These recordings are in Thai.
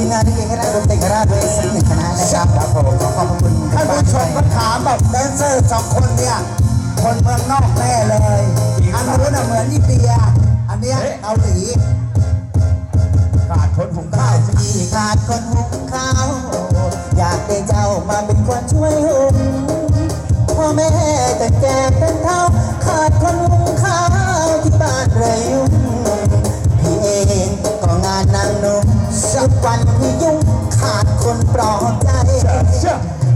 ทีมงานที่เก่งคณะดนตรีคณะด้วยสักหนึ่งคณะนะครับครับผมขอขอบคุณท่านผู้ชมก็ถามแบบแดนเซอร์สองคนเนี่ยคนเมืองนอกแน่เลย อันนู้นเหมือนอินเดีย อันเนี้ยเกาหลีขาดคนหุงข้าข้าววที่ขาดคนหุงข้าวอยากได้เจ้ามาเป็นคนช่วยหุงพ่อแม่แต่แก่เป็นเท่าขาดคนหุง มสักวันที่ยุ่งขาดคนปลอบใจ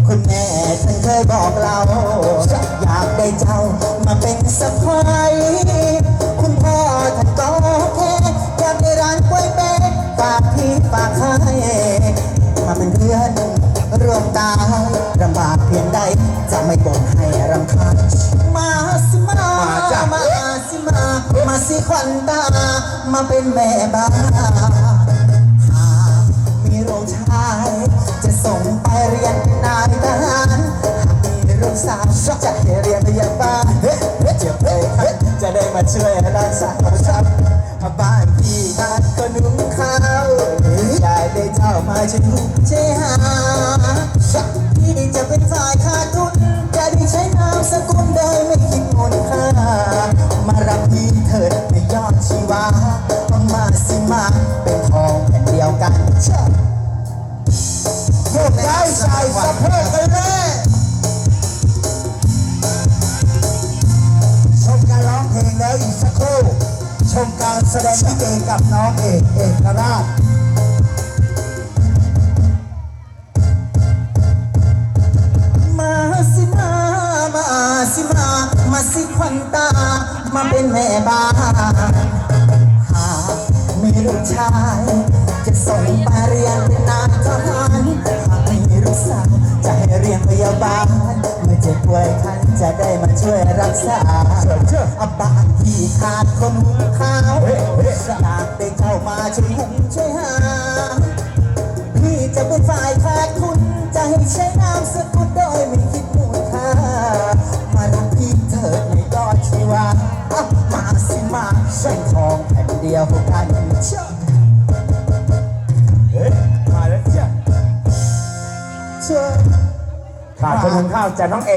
คุณแม่ท่านเคยบอกเรา อยากได้เจ้ามาเป็นสะพ้ายคุณพ่อท่านก็แค่อยากได้ร้านกล้วยเป็ดฝากพี่ฝากให้มาเป็นเพื่อนร่วมตายลำบากเพียงใดจะไม่บ่นให้รำคาญมาสิมา มาจ้ะ มาสิมา มาสิควันตา มาเป็นแม่บ้าน มีลูกสาจะให้เรียนพยาบาลเฮ้เจ็บเลยจะได้มาช่วยรักษาครับบ้านพี่ขาดก็นุ่งข้าวอยากได้เจ้ามาช่วยช่วยหาพี่จะเป็นฝ่ายขาดทุนจะได้ใช้นามสกุลโดยไม่คิดมูลค่ามารับพี่เถิดในยอดชีวามาสิมาเป็นทองแผ่นเดียวกันโยกย้ายใส่สะโพก ชมการแสดงลิเกกับน้องเอกเอกราชมาสิมา มาสิมา มาสิควันตา มาเป็นแม่บ้านหากมีลูกชาย ช่วยรักษาเชื่ออาบานที่ขาดคนหุงข้าวอยากได้เจ้ามาช่วยหุงช่วยหา พี่จะเป็นฝ่ายขาดคุณจะให้ใช้นามสกุลโดยไม่คิดมูลค่ามารับพี่เถิดในยอดชีวาอะมาสิมาใส่ทองแผ่นเดียวกันเชื่อมาแล้วเชื่อเชื่อขาดคนหุงข้าวจากน้องเอ